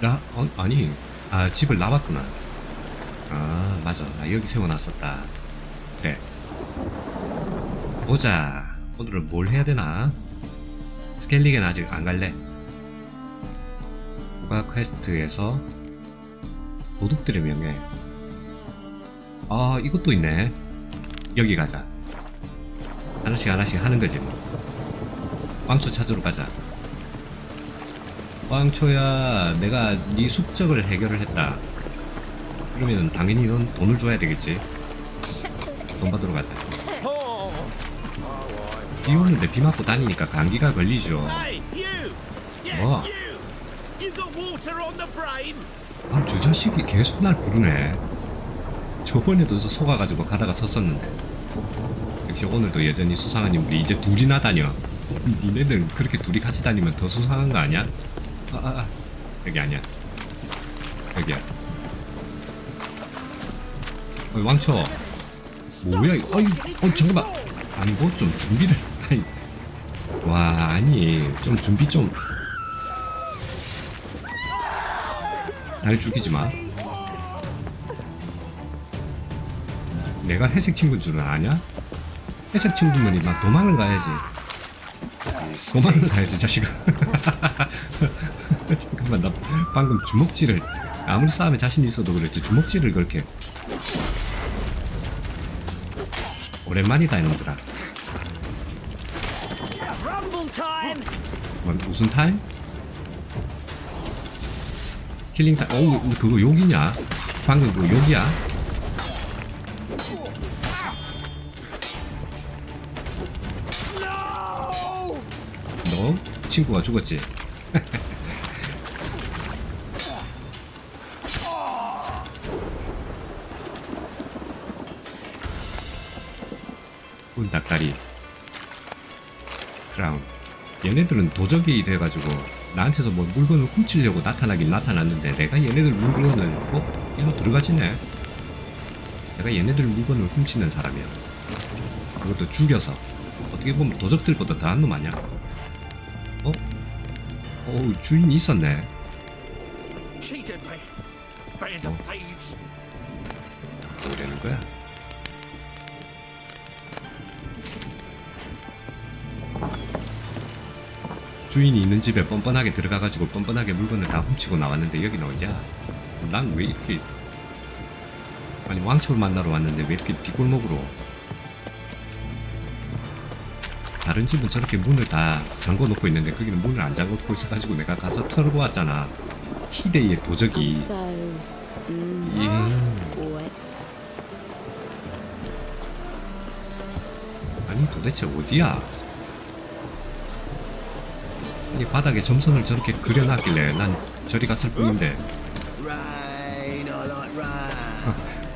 나, 어, 아니, 아, 집을 나왔구나. 아, 맞아. 나 여기 세워놨었다. 그래. 보자. 오늘은 뭘 해야 되나? 스켈리겐 아직 안 갈래. 부가 퀘스트에서 도둑들의 명예. 아, 이것도 있네. 여기 가자. 하나씩 하나씩 하는 거지 뭐. 왕초 찾으러 가자. 왕초야, 내가 네 숙적을 해결을 했다. 그러면 당연히 넌 돈을 줘야 되겠지. 돈 받으러 가자. 비 오는데 비 맞고 다니니까 감기가 걸리죠. Brain? 아, 저 자식이 계속 날 부르네. 저번에도 저 속아가지고 가다가 섰었는데. 역시 오늘도 여전히 수상한 인물이 이제 둘이나 다녀. 니네는 그렇게 둘이 같이 다니면 더 수상한 거 아니야? 아, 아, 아. 여기 아니야. 여기야. 어, 왕초. 뭐야, 이거. 어이, 어, 잠깐만. 아니, 뭐 좀 준비를. 아니. 와, 아니. 좀 준비 좀. 날 죽이지 마. 내가 회색 친구인 줄은 아냐? 회색 친구면 이만 도망을 가야지. 도망을 가야지, 자식아. 잠깐만, 나 방금 주먹질을 아무리 싸움에 자신 있어도 그랬지 주먹질을 그렇게 오랜만이다 이놈들아. Time! 뭐, 무슨 타임? 킬링 타임. 어, 그거 욕이냐? 방금 그거 욕이야? 너 친구가 죽었지? 닭다리 크라운 얘네들은 도적이 돼가지고 나한테서 뭐 물건을 훔치려고 나타나긴 나타났는데 내가 얘네들 물건을 어? 일로 들어가지네 내가 얘네들 물건을 훔치는 사람이야 그것도 죽여서 어떻게 보면 도적들보다 더한 놈 아니야 어? 어 주인이 있었네 thieves. 뭐라는 거야? 주인이 있는 집에 뻔뻔하게 들어가가지고 뻔뻔하게 물건을 다 훔치고 나왔는데 여기는 어디야? 난왜 이렇게 아니 왕초를 만나러 왔는데 왜 이렇게 뒷골목으로 다른 집은 저렇게 문을 다 잠궈 놓고 있는데 거기는 문을 안 잠궈 놓고 있어가지고 내가 가서 털고 왔잖아 희대의 도적이 예. 아니 도대체 어디야? 아니 바닥에 점선을 저렇게 그려놨길래 난 저리 갔을 뿐인데.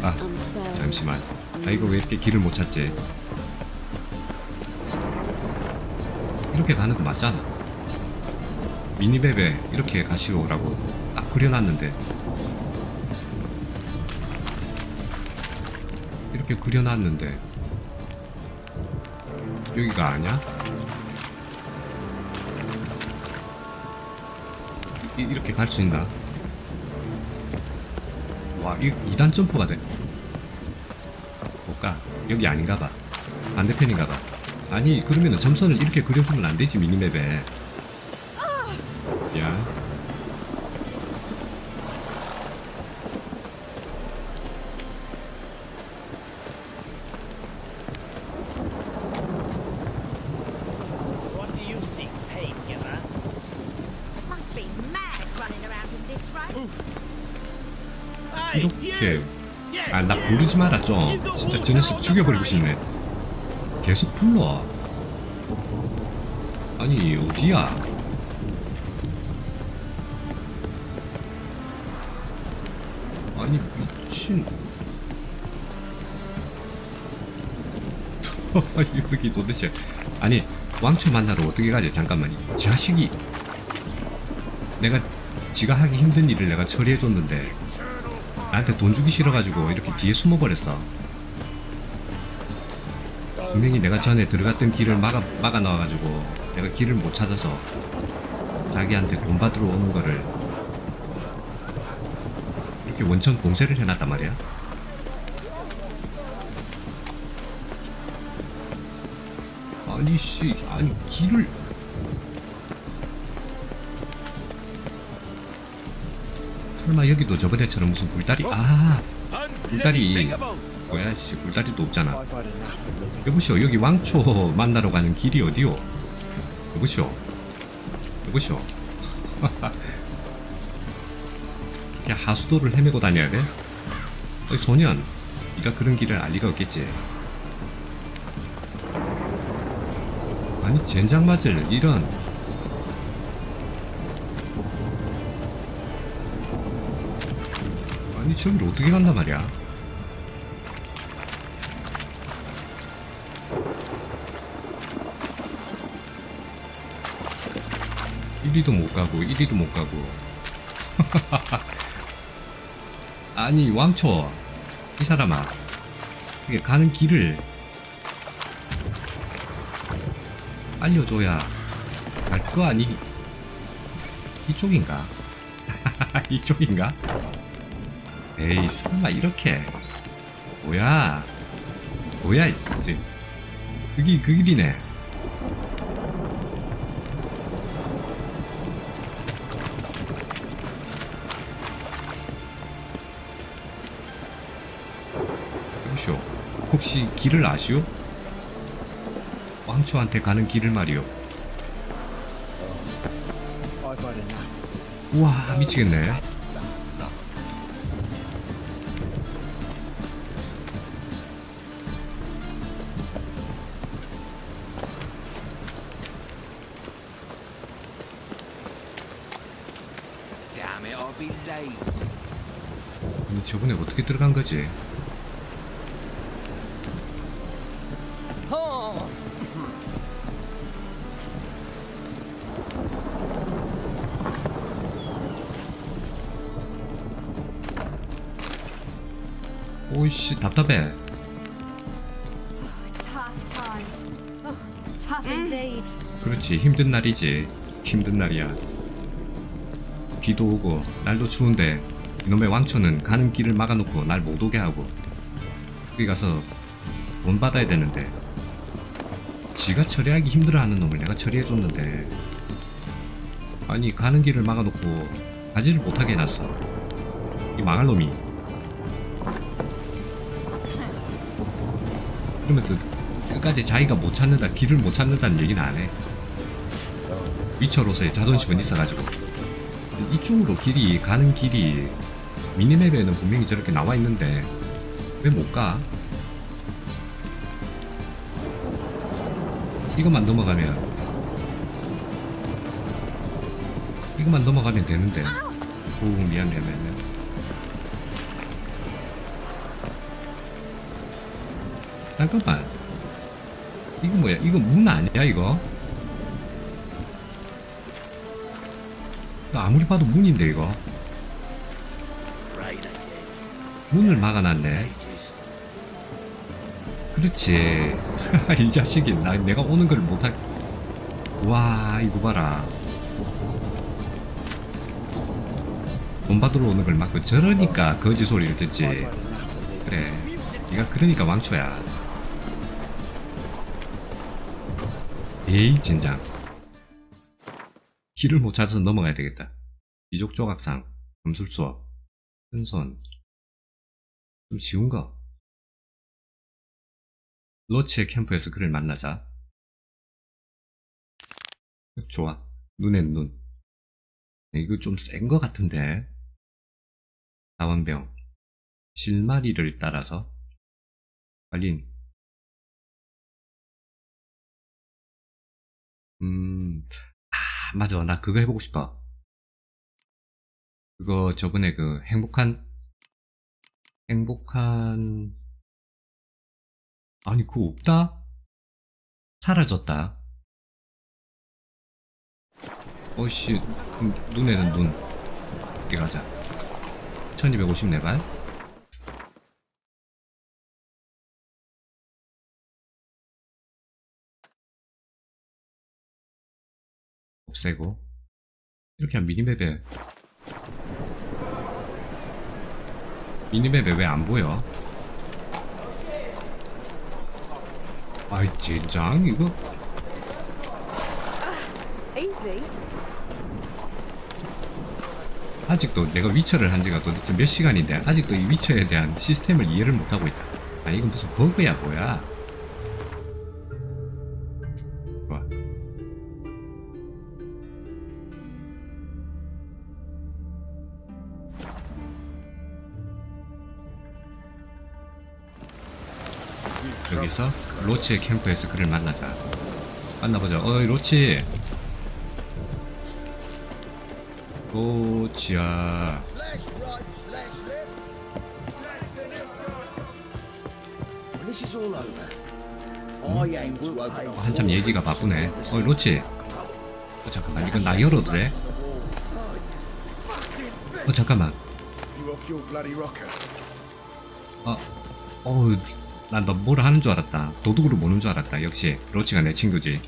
아. 잠시만 아 이거 왜 이렇게 길을 못 찾지? 이렇게 가는 거 맞잖아 미니맵에 이렇게 가시오라고 딱 그려놨는데 이렇게 그려놨는데 여기가 아니야? 이, 이렇게 갈 수 있나? 와, 이 2단 점프가 돼. 볼까? 여기 아닌가 봐. 반대편인가 봐. 아니, 그러면은 점선을 이렇게 그려주면 안 되지, 미니맵에. 야. What do you seek, painkiller? Must be mad running around in this rain. Hey, 이렇게. you! Yes, 부르지 마라, 좀. 진짜 저 녀석 죽여버리고 싶네. 계속 불러. 아니, 어디야? 아니, 미친. 여기 도대체. 아니, 왕초 만나러 어떻게 가지? 잠깐만. 이 자식이. 내가 지가 하기 힘든 일을 내가 처리해줬는데, 나한테 돈 주기 싫어가지고 이렇게 뒤에 숨어버렸어. 분명히 내가 전에 들어갔던 길을 막아, 막아 넣어가지고 내가 길을 못 찾아서 자기한테 돈 받으러 오는 거를 이렇게 원천 봉쇄를 해놨단 말이야. 아니 씨 아니 길을 설마 여기도 저번에처럼 무슨 굴다리? 아 굴다리. 뭐야 씨 굴다리도 없잖아. 여보시오 여기 왕초 만나러 가는 길이 어디요? 여보시오. 여보시오. 이렇게 하수도를 헤매고 다녀야 돼? 어이 소년 네가 그런 길을 알 리가 없겠지. 아니 젠장 맞을 이런 아니 저기를 어떻게 간단 말이야? 이리도 못 가고 이리도 못 가고. 아니 왕초 이 사람아. 이게 가는 길을 알려줘야 갈 거 아니? 이쪽인가? 이쪽인가 에이 설마 이렇게 뭐야 뭐야 이씨 그게 그 길이네 여보시오 혹시 길을 아시오? 왕초한테 가는 길을 말이오. 우와 미치겠네 거지? 오이씨 답답해. 그렇지 힘든 날이지 힘든 날이야 비도 오고 날도 추운데 이놈의 왕초는 가는 길을 막아놓고 날 못 오게 하고 거기 가서 돈 받아야 되는데 지가 처리하기 힘들어하는 놈을 내가 처리해줬는데 아니 가는 길을 막아놓고 가지를 못하게 해놨어. 이 망할 놈이. 그러면 또 끝까지 자기가 못 찾는다 길을 못 찾는다는 얘기는 안해. 위쳐로서의 자존심은 있어가지고. 이쪽으로 길이 가는 길이 미니맵에는 분명히 저렇게 나와 있는데 왜 못 가? 이것만 넘어가면 이것만 넘어가면 되는데 오 미안 미안 미안 미안. 잠깐만 이거 뭐야 이거 문 아니야? 이거 아무리 봐도 문인데 이거 문을 막아놨네. 그렇지. 이 자식이 나 내가 오는 걸 못할 와 이거 봐라. 돈 받으러 오는 걸 막고 저러니까 거지 소리를 듣지. 그래 네가 그러니까 왕초야. 에이 젠장. 길을 못 찾아서 넘어가야 되겠다. 이족 조각상 금술수업 큰손 좀 쉬운 거 로치의 캠프에서 그를 만나자. 좋아. 눈엔 눈. 이거 좀 센 거 같은데. 다원병. 실마리를 따라서. 알린. 음, 아, 맞아. 나 그거 해보고 싶다. 그거 저번에 그 행복한, 행복한, 아니, 그거 없다? 사라졌다. 어이씨, 음, 눈에는 눈. 어디 가자. 1254발. 없애고 이렇게 한 미니맵에 미니맵에 왜 안 보여? 아이 젠장 이거 Easy. 아직도 내가 위쳐를 한 지가 도대체 몇 시간인데 아직도 이 위쳐에 대한 시스템을 이해를 못하고 있다. 아니 이건 무슨 버그야 뭐야? 로치의 캠프에서 그를 만나자. 만나보자. 어이 로치. 로치야. A 한참 얘기가 바쁘네. 어이 로치. 어, 잠깐만 이건 나 열어도 돼? 어 잠깐만. 어, 어우, 난너뭘 하는 줄 알았다. 도둑으로 모는 줄 알았다. 역시 로치가 내 친구지.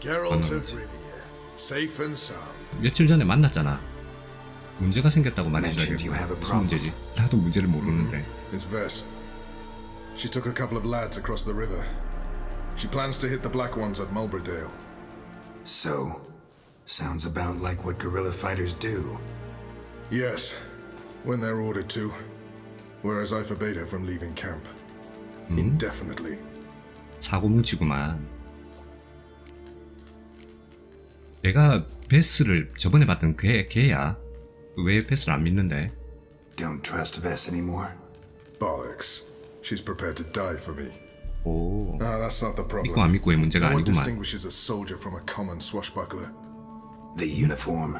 Geralt Oh, of Rivia, safe and sound. 며칠 전에 만났잖아. 문제가 생겼다고 말해줘야겠고 Mentioned you have a 무슨 problem. 문제지? 나도 문제를 모르는데. It's Vess. She took a couple of lads across the river. She plans to hit the Black Ones at Mulberdale. So, sounds about like what guerrilla fighters do. Yes, when they're ordered to. Whereas I forbade her from leaving camp. Indefinitely. 사고 뭉치구만. 내가 베스를 저번에 봤던 걔, 걔야. 왜 베스를 안 믿는데? Don't trust Vess anymore. Bollocks. She's prepared to die for me. 오, Ah, that's not the 믿고 안 problem. 믿고의 문제가 No one 아니구만. distinguishes a soldier from a common swashbuckler. The uniform,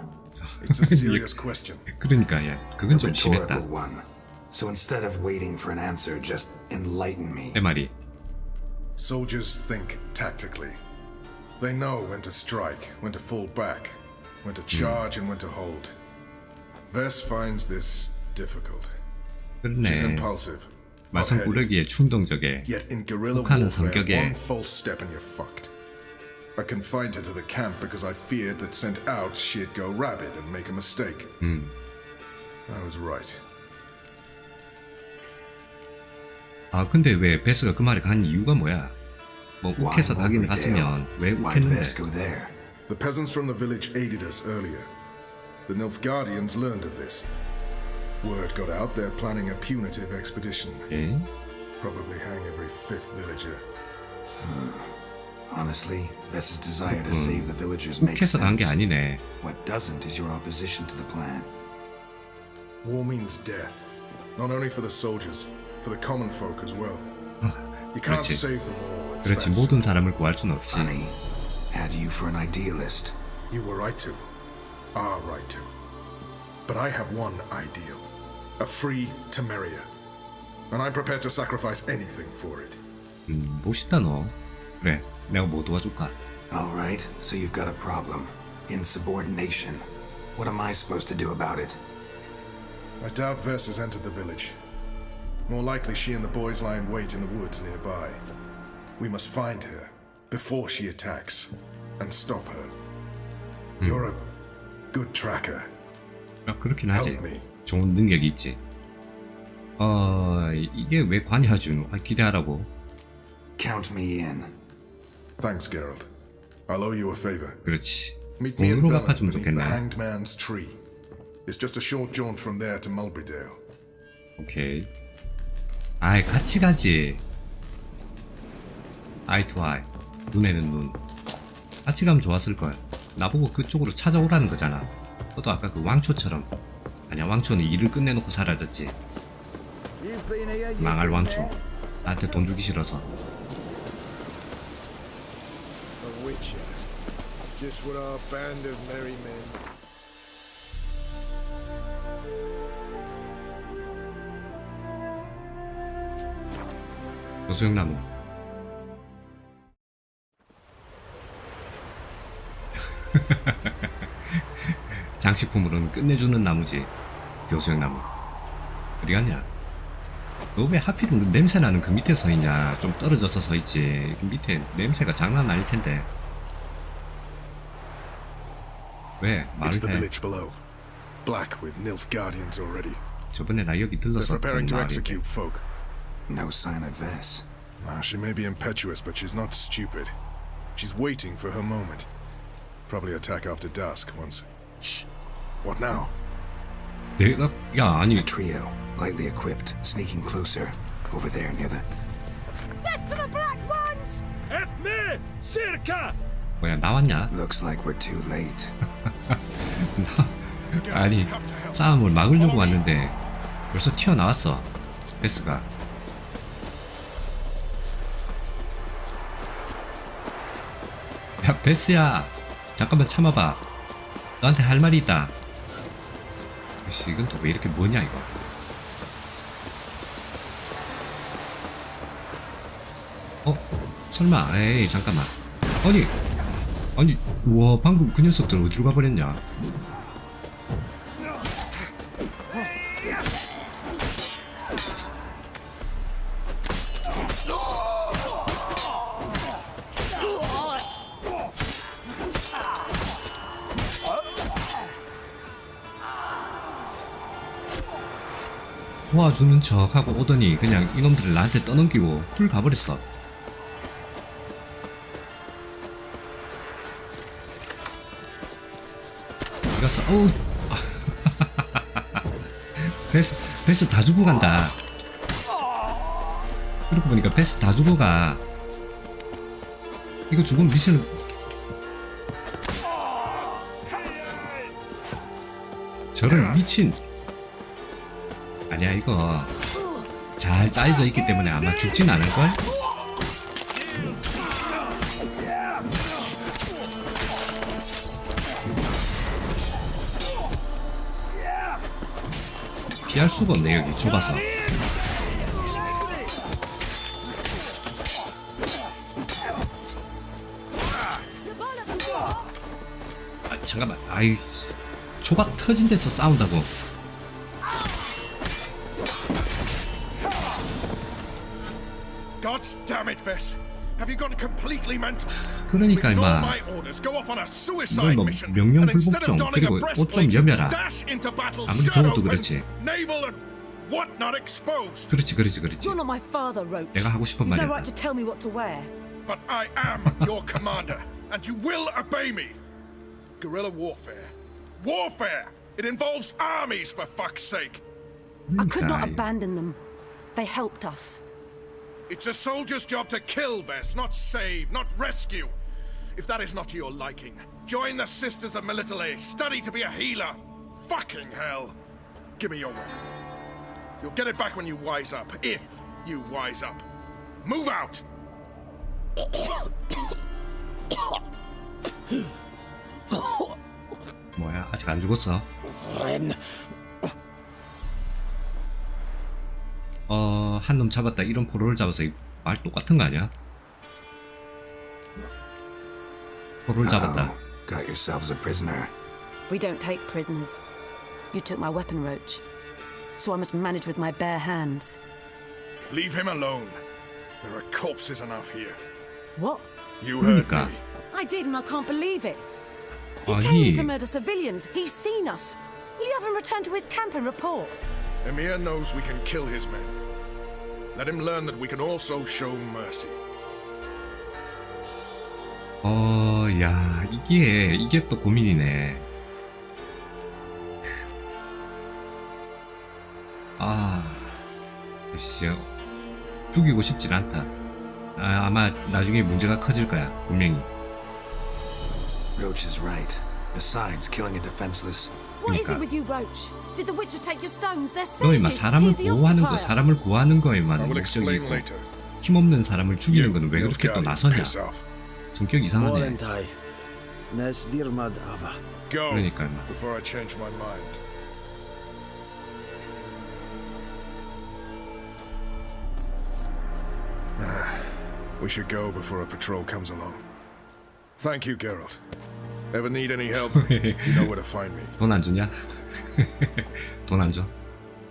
It's a serious question. 그러니까 야, 그건 a 좀 심했다. rhetorical one. So instead of waiting for an answer, just enlighten me. 내 말이. Soldiers think tactically. They know when to strike, when to fall back, when to charge, and when to hold. Vess finds this difficult. She's 그렇네. impulsive, 말썽 hot-headed, 꾸러기에 충동적에 yet in guerrilla 혹하는 warfare, 성격에. one false step and you're fucked. I confined her to the camp because I feared that sent out she'd go rabid and make a mistake. I was right. 아 근데 왜 베스가 그 말을 한 이유가 뭐야? 뭐 Why 욱해서 가긴 Mulberdale? 갔으면 왜 Why'd 욱했는데? Vess go there? The peasants from the village aided us earlier. The Nilfgaardians learned of this. Word got out they're planning a punitive expedition. 예? Probably hang every fifth villager. Honestly, Vess's desire to save the villagers makes 욱해서 간 게 sense. 아니네. What doesn't is your opposition to the plan. War means death. Not only for the soldiers, for the common folk as well. You can't 그렇지. save them all. It's 그렇지 that 모든 사람을 구할 순 없지. Funny. Had you for an idealist. You were right to. Are right to. But I have one ideal. A free Temeria. And I'm prepared to sacrifice anything for it. 음, 멋있다 너. 그래, 내가 뭐 도와줄까? All right, so you've got a problem. Insubordination. What am I supposed to do about it? I doubt Vess has entered the village. More likely she and the boys lie in wait in the woods nearby. We must find her before she attacks and stop her. You're a good tracker. 아, 그렇긴 하지. Help me. 좋은 능력이 있지. 어, 이게 왜 관여하준? 아, 기대하라고. Count me in. Thanks, Geralt. I'll owe you a favor. 그렇지. Meet me in 돈으로 Velen 갚아주면 beneath the 좋겠네. Hanged Man's tree. It's just a short jaunt from there to Mulberrydale. 오케이. 아이, 같이 가지. 아이 투 아이. 눈에는 눈. 같이 가면 좋았을 거야. 나보고 그쪽으로 찾아오라는 거잖아. 너도 아까 그 왕초처럼. 아니야, 왕초는 일을 끝내놓고 사라졌지. 망할 왕초. 나한테 돈 주기 싫어서. Just what our band of merry men. 교수형나무. 장식품으로는 끝내주는 나무지. 교수형나무. 어디 갔냐? 너 왜 하필 그 냄새 나는 그 밑에 서 있냐? 좀 떨어져서 서 있지. 그 밑에 냄새가 장난 아닐 텐데. 왜? 말을 해. 저번에 나 여기 preparing to 마을인데. No sign of Vess. Ah, she may be impetuous, but she's not stupid. She's waiting for her moment. Probably attack after dusk once. Shh. What now? 내가 야 아니 A trio, lightly equipped, sneaking closer. Over there near the. Death to the black ones! 뭐야 나왔냐? Looks like we're too late. 아니 싸움을 막으려고 왔는데 벌써 튀어나왔어 베스가 베스야 잠깐만 참아봐. 너한테 할 말이 있다. 씨 이건 또 왜 이렇게 뭐냐 이거. 어? 설마 에이 잠깐만. 아니 아니 우와 방금 그 녀석들 어디로 가버렸냐 주는 척 하고 오더니 그냥 이놈들을 나한테 떠넘기고 풀 가버렸어. 갔어? 어우. 베스, 베스 다 주고 간다. 그러고 보니까 베스 다 주고 가. 이거 죽으면 미션은. 저런 미친. 아니야 이거. 잘 짜여져 있기 때문에 아마 죽진 않을걸? 피할 수가 없네 여기 좁아서. 아 잠깐만. 아이씨. 좁아 터진 데서 싸운다고 Have you gone completely mental? 그러니까 Ignore 임마 my orders. Go off on a suicide 이건 뭐 mission. 명령 and instead 불복종, of donning 그리고 a 옷좀 breastplate, 여며라. dash into battle, 아무리 shirt 더워도 open, 그렇지. navel and whatnot exposed. 그렇지 그렇지 그렇지 You're not my father, Roach. 내가 하고 싶은 You've no 말이었다 right to tell me what to wear. But I am your commander, and you will obey me. Guerrilla warfare. Warfare! It involves armies, for fuck's sake. I could not 그러니까 abandon them. They helped us. It's a soldier's job to kill, Vess, not save, not rescue. If that is not to your liking, join the Sisters of Melitele. Study to be a healer. Fucking hell. Give me your weapon. You'll get it back when you wise up, if you wise up. Move out! 뭐야 아직 안 죽었어 어 한 놈 잡았다 이런 포로를 잡아서 이 말 똑같은 거 아니야? 포로를 잡았다 Uh-oh. Got yourselves a prisoner. We don't take prisoners. You took my weapon, Roach. So I must manage with my bare hands. Leave him alone. There are corpses enough here. What? You heard 그러니까. me. I did, and I can't believe it. He came here 아니 to murder civilians. He's seen us. Will you have him return to his camp and report? Emir knows we can kill his men. Let him learn that we can also show mercy. 어, 야, 이게, 이게 또 고민이네. 아, 씨, 죽이고 싶진 않다. 아, 아마 나중에 문제가 커질 거야, 분명히. Roach is right. Besides, killing a defenseless. What is it 그러니까. with you, Roach? Did the Witcher take your stones? They're 너 임마 scientists. 사람을 He's the 보호하는 거, occupier. 사람을 구하는 거에만 I will 목적이 explain 있고, later. 힘없는 사람을 죽이는 거는 왜 그렇게 또 Nilfgaard, 나서냐? piss off. 성격 이상하네. Warrentai. Nes dirmad ava. Go 그러니까 임마. before I change my mind. Ah, we should go before a patrol comes along. Thank you, Geralt. Ever need any help? you know where to find me. 돈 안 주냐? 돈 안 줘?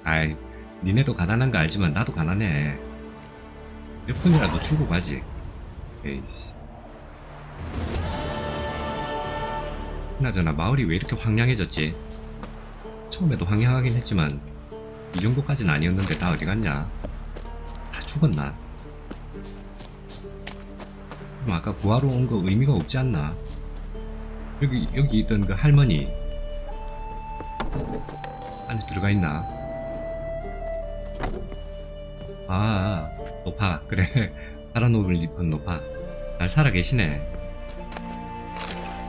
아이, 니네도 가난한 거 알지만 나도 가난해. 몇 푼이라도 주고 가지. 에이씨. 그나저나 마을이 왜 이렇게 황량해졌지? 처음에도 황량하긴 했지만 이 정도까지는 아니었는데 다 어디 갔냐? 다 죽었나? 그럼 아까 구하러 온 거 의미가 없지 않나? 여기 여기 있던 그 할머니. 안에 들어가 있나? 아 노파. 그래. 파란 옷을 입은 노파. 잘 살아 계시네.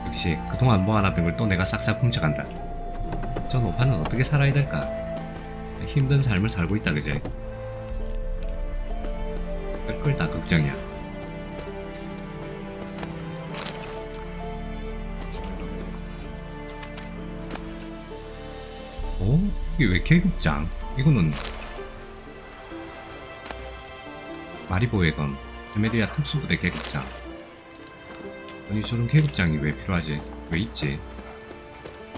역시 그동안 모아놨던 걸 또 내가 싹싹 훔쳐간다. 저 노파는 어떻게 살아야 될까? 힘든 삶을 살고 있다 그제? 그걸 다 걱정이야 어? 이게 왜 계급장? 이거는 마리보의 검 에메리아 특수부대 계급장 아니 저런 계급장이 왜 필요하지? 왜 있지?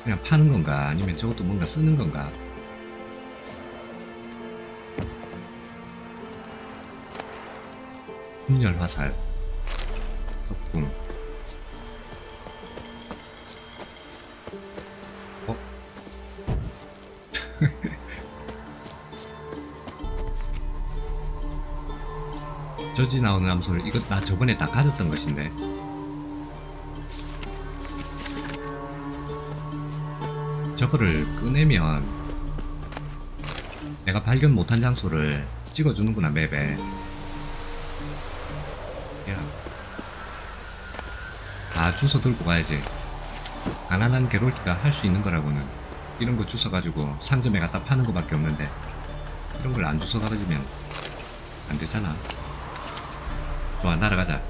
그냥 파는 건가? 아니면 저것도 뭔가 쓰는 건가? hun열 화살 나오는 암소를 이거 나 저번에 다 가졌던 것인데. 저거를 꺼내면 내가 발견 못한 장소를 찍어주는구나 맵에. 야. 다 주워 들고 가야지. 가난한 게롤트가 할 수 있는 거라고는. 이런 거 주워 가지고 상점에 갖다 파는 거밖에 없는데. 이런 걸 안 주워 가지면 안 되잖아 좋아 날아가자.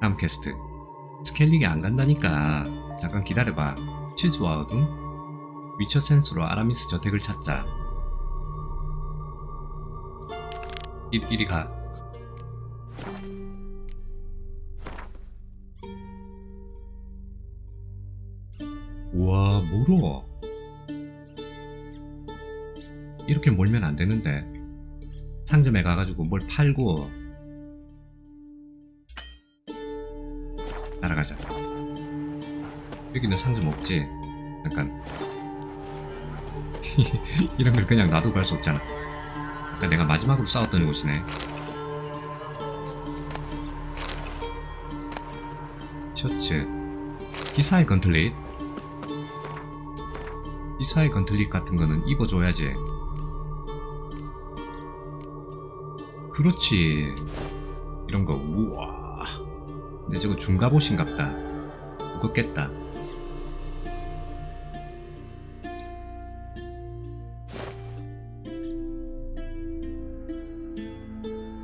다음 퀘스트. 스케일링이 안 간다니까. 잠깐 기다려봐. 치즈와 어둠 위쳐 센스로 아라미스 저택을 찾자. 이, 이리 가 뭘 팔고 날아가자. 여기는 상점 없지? 잠깐 이런 걸 그냥 놔두고 갈 수 없잖아. 내가 마지막으로 싸웠던 곳이네. 셔츠. 기사의 건틀릿. 기사의 건틀릿 같은 거는 입어줘야지 그렇지. 이런 거 우와. 근데 저거 중갑옷인갑다. 무겁겠다.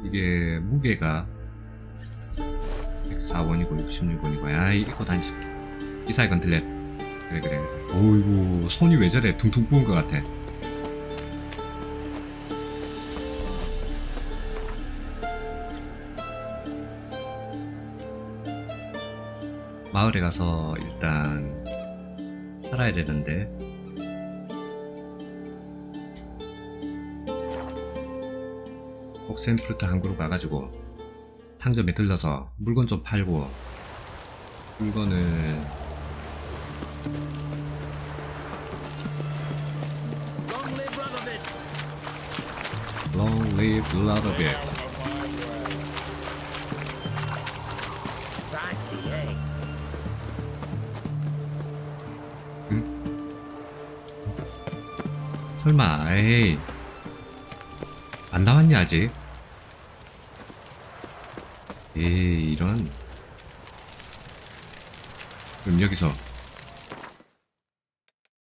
이게 무게가 104원이고 66원이고 야 이거 다니시 이사이 건틀렛. 그래 그래. 오이구 손이 왜 저래? 퉁퉁 부은 것 같아 마을에 가서 일단 살아야 되는데. 옥센프루트 한 그루 가가지고 상점에 들러서 물건 좀 팔고 물건을 Long live Long 설마 에이. 안 나왔냐 아직? 에이 이런. 그럼 여기서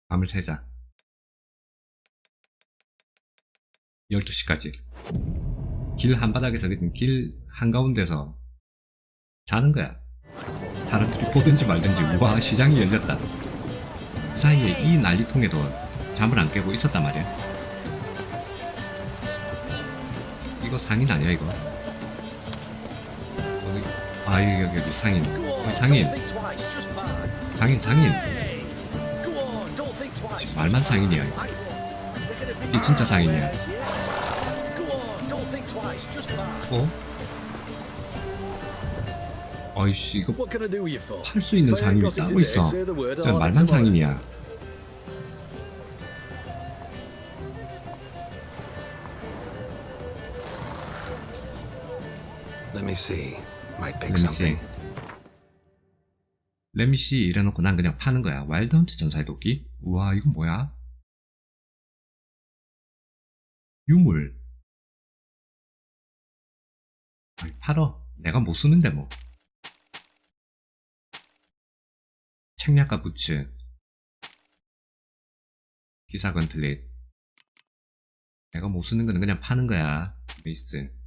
밤을 새자. 12시까지. 길 한바닥에서 길 한가운데서 자는 거야. 사람들이 보든지 말든지 우와 시장이 열렸다. 그 사이에 이 난리통에도 잠을 안 깨고 있었단 말이야. 이거 상인 아니야 이거? 어디? 아 여기 여기 여기 상인. 여기 상인. 상인 상인. 말만. 상인이야. Be 이 진짜 상인이야. 어? 아이씨 이거? 팔 수 있는 상인이 따로 있어. 말만. 상인이야. Me see. Might pick Let me see. something. 레미씨 이래놓고 난 그냥 파는 거야. 와일드헌트 전사의 도끼? 우와 이건 뭐야? 유물. 팔어. 내가 못 쓰는데 뭐. 책략가 부츠. 기사 건틀릿. 내가 못 쓰는 거는 그냥 파는 거야. 베이스.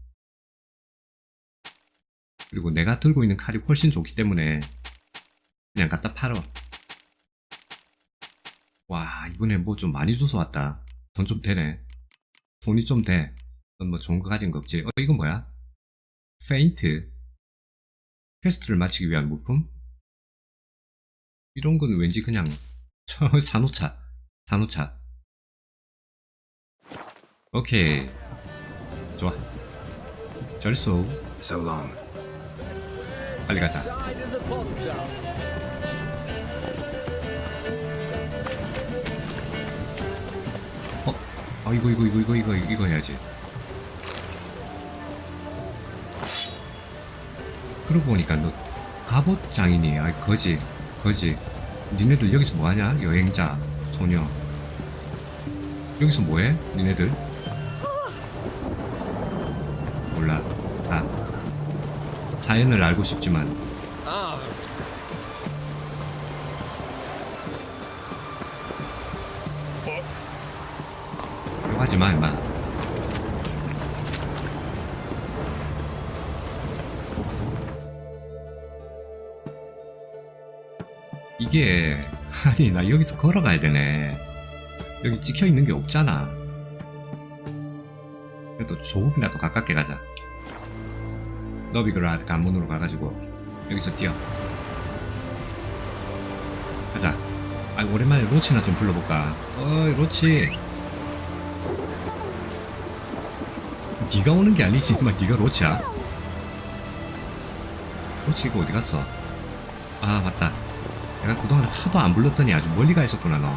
그리고 내가 들고 있는 칼이 훨씬 좋기 때문에 그냥 갖다 팔어. 와, 이번에 뭐 좀 많이 줘서 왔다. 돈 좀 되네. 돈이 좀 돼. 넌뭐 좋은 거 가진 거 없지? 어, 이건 뭐야? 페인트. 퀘스트를 마치기 위한 물품? 이런 건 왠지 그냥 산호차. 산호차. 오케이. 좋아. 절소. So long. 빨리 가자. 어? 아 이거 이거 이거 이거 이거 이거 해야지. 그러고 보니까 너 갑옷 장인이 아 거지 거지. 니네들 여기서 뭐하냐? 여행자 소녀. 여기서 뭐해? 니네들? 자연을 알고 싶지만. 욕하지 마 임마. 이게 아니 나 여기서 걸어가야 되네. 여기 찍혀 있는 게 없잖아. 그래도 조금이라도 가깝게 가자 너비그라드 관문으로 가가지고 여기서 뛰어. 가자. 아 오랜만에 로치나 좀 불러볼까? 어이 로치. 네가 오는 게 아니지. 만 네가 로치야. 로치 이거 어디 갔어? 아 맞다. 내가 그동안 하도 안 불렀더니 아주 멀리 가 있었구나 너.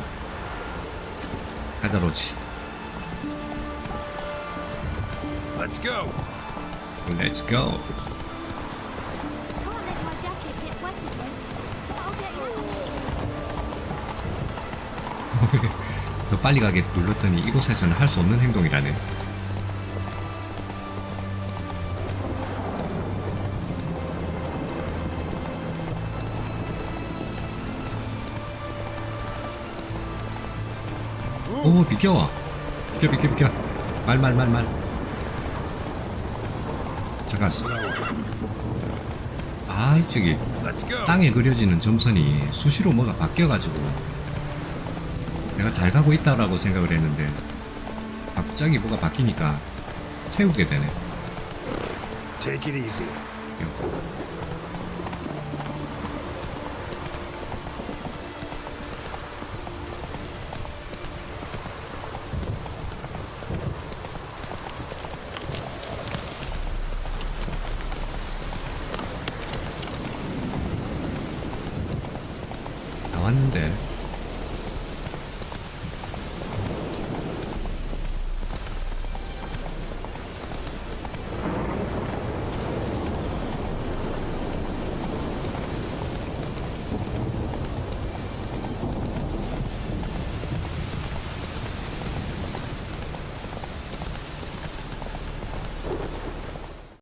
가자 로치. Let's go. Let's go. 더 빨리 가게 눌렀더니 이곳에서는 할 수 없는 행동이라네 오 비켜 비켜 비켜 비켜 말 말 말말 잠깐 아 go. 땅에 그려지는 점선이 수시로 뭐가 바뀌어가지고 내가 잘 가고 있다라고 생각을 했는데 갑자기 뭐가 바뀌니까 태우게 되네. Take it easy. 이거.